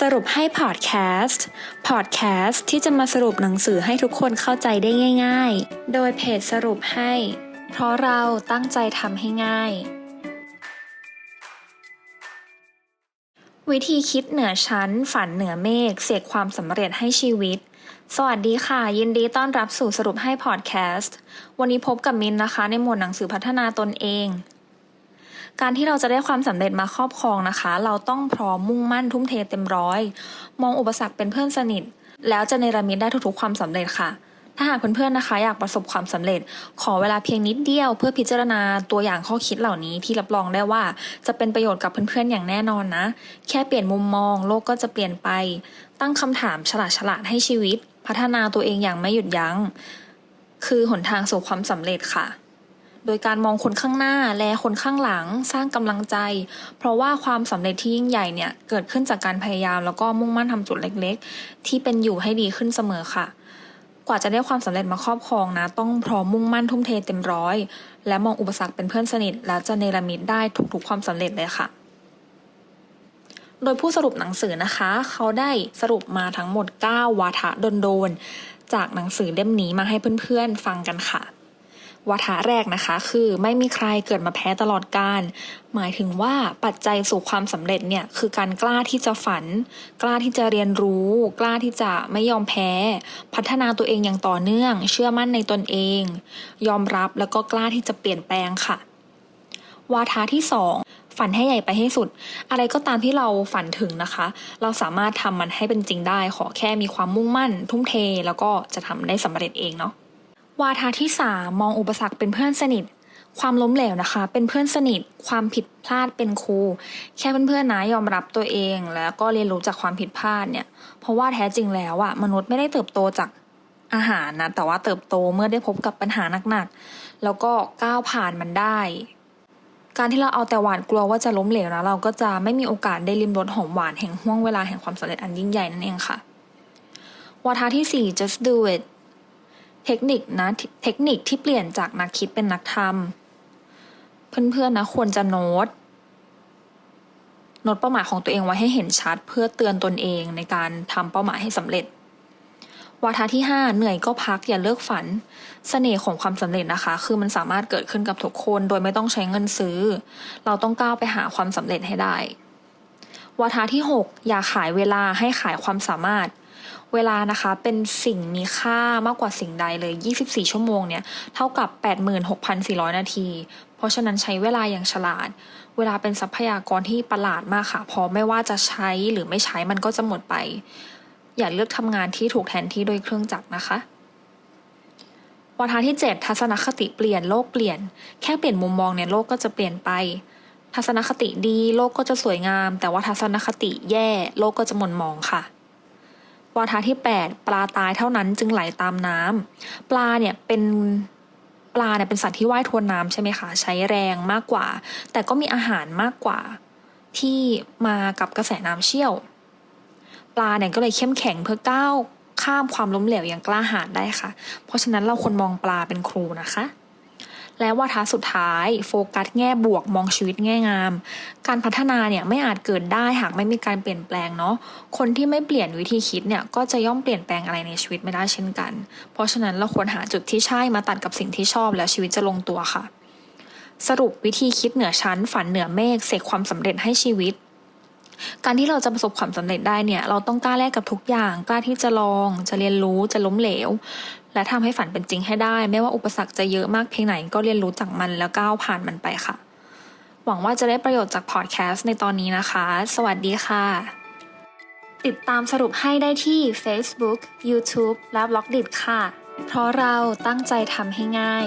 สรุปให้พอดแคสต์ พอดแคสต์ที่จะมาสรุปหนังสือให้ทุกคนเข้าใจได้ง่าย ๆ โดยเพจสรุปให้ เพราะเราตั้งใจทำให้ง่าย วิธีคิดเหนือชั้น ฝันเหนือเมฆเสกความสำเร็จให้ชีวิต สวัสดีค่ะ ยินดีต้อนรับสู่สรุปให้พอดแคสต์ วันนี้พบกับมินนะคะ ในหมวดหนังสือพัฒนาตนเอง การที่เราจะได้ความสำเร็จมาครอบครองนะคะ เราต้องพร้อมมุ่งมั่นทุ่มเทเต็มร้อย มองอุปสรรคเป็นเพื่อนสนิท แล้วจะเนรมิตได้ทุกๆความสำเร็จค่ะ ถ้าหากเพื่อนๆนะคะ อยากประสบความสำเร็จ ขอเวลาเพียงนิดเดียว เพื่อพิจารณาตัวอย่างข้อคิดเหล่านี้ที่รับรองได้ว่า จะเป็นประโยชน์กับเพื่อนๆอย่างแน่นอนนะ แค่เปลี่ยนมุมมอง โลกก็จะเปลี่ยนไป ตั้งคำถามฉลาดๆให้ชีวิต พัฒนาตัวเองอย่างไม่หยุดยัง้ง คือหนทางสู่ความสำเร็จค่ะ โดยการมองคนข้างหน้าและคนข้างหลังสร้างกำลังใจ เพราะว่าความสำเร็จที่ยิ่งใหญ่เนี่ยเกิดขึ้นจากการพยายามแล้วก็มุ่งมั่นทำจุดเล็กๆ ที่เป็นอยู่ให้ดีขึ้นเสมอค่ะ กว่าจะได้ความสำเร็จมาครอบครองนะ ต้องพร้อมมุ่งมั่นทุ่มเทเต็มร้อย และมองอุปสรรคเป็นเพื่อนสนิท แล้วจะเนรมิตได้ทุกๆความสำเร็จเลยค่ะโดยผู้สรุปหนังสือนะคะ เขาได้สรุปมาทั้งหมด 9 วาทะโดนๆ จากหนังสือเล่มนี้มาให้เพื่อนๆ ฟังกันค่ะ วาทะแรกนะคะ คือไม่มีใครเกิดมาแพ้ตลอดกาลหมายถึงว่าปัจจัยสู่ความสำเร็จเนี่ยคือการกล้าที่จะฝัน กล้าที่จะเรียนรู้ กล้าที่จะไม่ยอมแพ้ พัฒนาตัวเองอย่างต่อเนื่อง เชื่อมั่นในตนเอง ยอมรับแล้วก็กล้าที่จะเปลี่ยนแปลงค่ะ วาทะที่สองฝันให้ใหญ่ไปให้สุด อะไรก็ตามที่เราฝันถึงนะคะ เราสามารถทำมันให้เป็นจริงได้ ขอแค่มีความมุ่งมั่น ทุ่มเท แล้วก็จะทำได้สำเร็จเองเนาะ วาทะที่สามองอุปสรรคเป็นเพื่อนสนิท ความล้มเหลวนะคะ เป็นเพื่อนสนิท ความผิดพลาดเป็นครู แค่เพื่อนๆนะยอมรับตัวเอง แล้วก็เรียนรู้จากความผิดพลาดเนี่ย เพราะว่าแท้จริงแล้วอะมนุษย์ไม่ได้เติบโตจากอาหารนะแต่ว่าเติบโตเมื่อได้พบกับปัญหาหนักๆ แล้วก็ก้าวผ่านมันได้ การที่เราเอาแต่หวานกลัวว่าจะล้มเหลวนะเราก็จะไม่มีโอกาสได้ลิมรสหอมหวานแห่งห่วงเวลาแห่งความสำเร็จอันยิ่งใหญ่นั่นเองค่ะวาทะที่สี่ just do it เทคนิคนะเทคนิคที่เปลี่ยนจากนักคิดเป็นนักทำเพื่อนๆนะควรจะโน้ตโน้ตเป้าหมายของตัวเองไว้ให้เห็นชัด เพื่อเตือนตนเองในการทำเป้าหมายให้สำเร็จวาทะที่ห้าเหนื่อยก็พักอย่าเลิกฝันเสน่ห์ของความสำเร็จนะคะ คือมันสามารถเกิดขึ้นกับทุกคน โดยไม่ต้องใช้เงินซื้อ เราต้องก้าวไปหาความสำเร็จให้ได้วาทะที่หกอย่าขายเวลาให้ขายความสามารถ เวลานะคะเป็นสิ่งมีค่ามากกว่าสิ่งใดเลย 24 ชั่วโมงเนี่ยเท่ากับ 86,400 นาที เพราะฉะนั้นใช้เวลาอย่างฉลาด เวลาเป็นทรัพยากรที่ประหลาดมากค่ะเพราะไม่ว่าจะใช้หรือไม่ใช้มันก็จะหมดไป อย่าเลือกทำงานที่ถูกแทนที่โดยเครื่องจักรนะคะวาทะที่ 7 ทัศนคติเปลี่ยนโลกเปลี่ยน แค่เปลี่ยนมุมมองเนี่ยโลกก็จะเปลี่ยนไป ทัศนคติดีโลกก็จะสวยงาม แต่ว่าทัศนคติแย่โลกก็จะหม่นหมองค่ะ วาทะที่ 8 ปลาตายเท่านั้นจึงไหลตามน้ำปลาเนี่ยเป็นปลาเนี่ยเป็นสัตว์ที่ว่ายทวนน้ำใช่ไหมคะใช้แรงมากกว่า แต่ก็มีอาหารมากกว่า ที่มากับกระแสน้ำเชี่ยว ปลาเนี่ยก็เลยเข้มแข็งเพื่อก้าวข้ามความล้มเหลวอย่างกล้าหาญได้ค่ะ เพราะฉะนั้นเราควรมองปลาเป็นครูนะคะ และวาทะสุดท้าย โฟกัสแง่บวกมองชีวิตแง่งาม การพัฒนาเนี่ยไม่อาจเกิดได้หากไม่มีการเปลี่ยนแปลงเนาะคนที่ไม่เปลี่ยนวิธีคิดเนี่ยก็จะย่อมเปลี่ยนแปลงอะไรในชีวิตไม่ได้เช่นกัน เพราะฉะนั้นเราควรหาจุดที่ใช่มาตัดกับสิ่งที่ชอบแล้วชีวิตจะลงตัวค่ะ สรุปวิธีคิดเหนือชั้น ฝันเหนือเมฆเสกความสำเร็จให้ชีวิตการที่เราจะประสบความสำเร็จได้เนี่ย เราต้องกล้าแลกกับทุกอย่าง กล้าที่จะลอง จะเรียนรู้ จะล้มเหลว และทำให้ฝันเป็นจริงให้ได้ ไม่ว่าอุปสรรคจะเยอะมากเพียงไหนก็เรียนรู้จากมันแล้วก้าวผ่านมันไปค่ะ หวังว่าจะได้ประโยชน์จากพอดแคสต์ในตอนนี้นะคะ สวัสดีค่ะ ติดตามสรุปให้ได้ที่ Facebook, YouTube และ b ล็อกดิค่ะ เพราะเราตั้งใจทำให้ง่าย